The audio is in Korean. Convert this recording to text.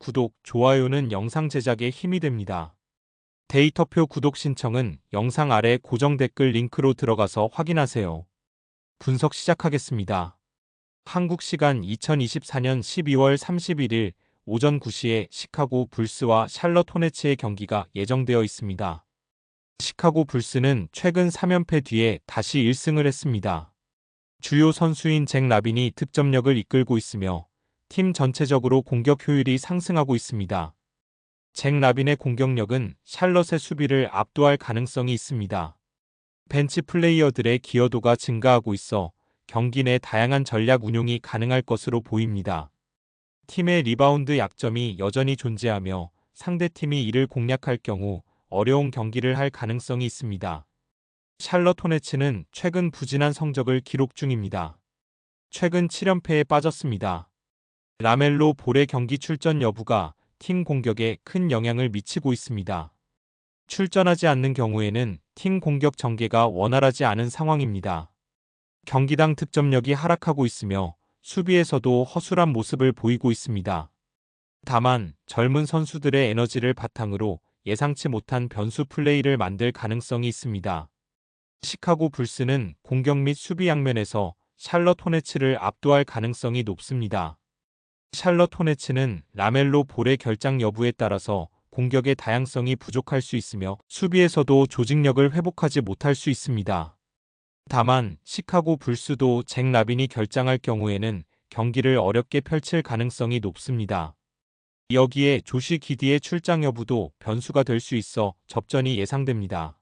구독, 좋아요는 영상 제작에 힘이 됩니다. 데이터표 구독 신청은 영상 아래 고정 댓글 링크로 들어가서 확인하세요. 분석 시작하겠습니다. 한국 시간 2024년 12월 31일 오전 9시에 시카고 불스와 샬럿 호네츠의 경기가 예정되어 있습니다. 시카고 불스는 최근 3연패 뒤에 다시 1승을 했습니다. 주요 선수인 잭 라빈이 득점력을 이끌고 있으며 팀 전체적으로 공격 효율이 상승하고 있습니다. 잭 라빈의 공격력은 샬럿의 수비를 압도할 가능성이 있습니다. 벤치 플레이어들의 기여도가 증가하고 있어 경기 내 다양한 전략 운용이 가능할 것으로 보입니다. 팀의 리바운드 약점이 여전히 존재하며 상대팀이 이를 공략할 경우 어려운 경기를 할 가능성이 있습니다. 샬럿 호네츠는 최근 부진한 성적을 기록 중입니다. 최근 7연패에 빠졌습니다. 라멜로 볼의 경기 출전 여부가 팀 공격에 큰 영향을 미치고 있습니다. 출전하지 않는 경우에는 팀 공격 전개가 원활하지 않은 상황입니다. 경기당 득점력이 하락하고 있으며 수비에서도 허술한 모습을 보이고 있습니다. 다만 젊은 선수들의 에너지를 바탕으로 예상치 못한 변수 플레이를 만들 가능성이 있습니다. 시카고 불스는 공격 및 수비 양면에서 샬럿 호네츠를 압도할 가능성이 높습니다. 샬럿 호네츠는 라멜로 볼의 결장 여부에 따라서 공격의 다양성이 부족할 수 있으며 수비에서도 조직력을 회복하지 못할 수 있습니다. 다만 시카고 불스도 잭 라빈이 결장할 경우에는 경기를 어렵게 펼칠 가능성이 높습니다. 여기에 조시 기디의 출장 여부도 변수가 될 수 있어 접전이 예상됩니다.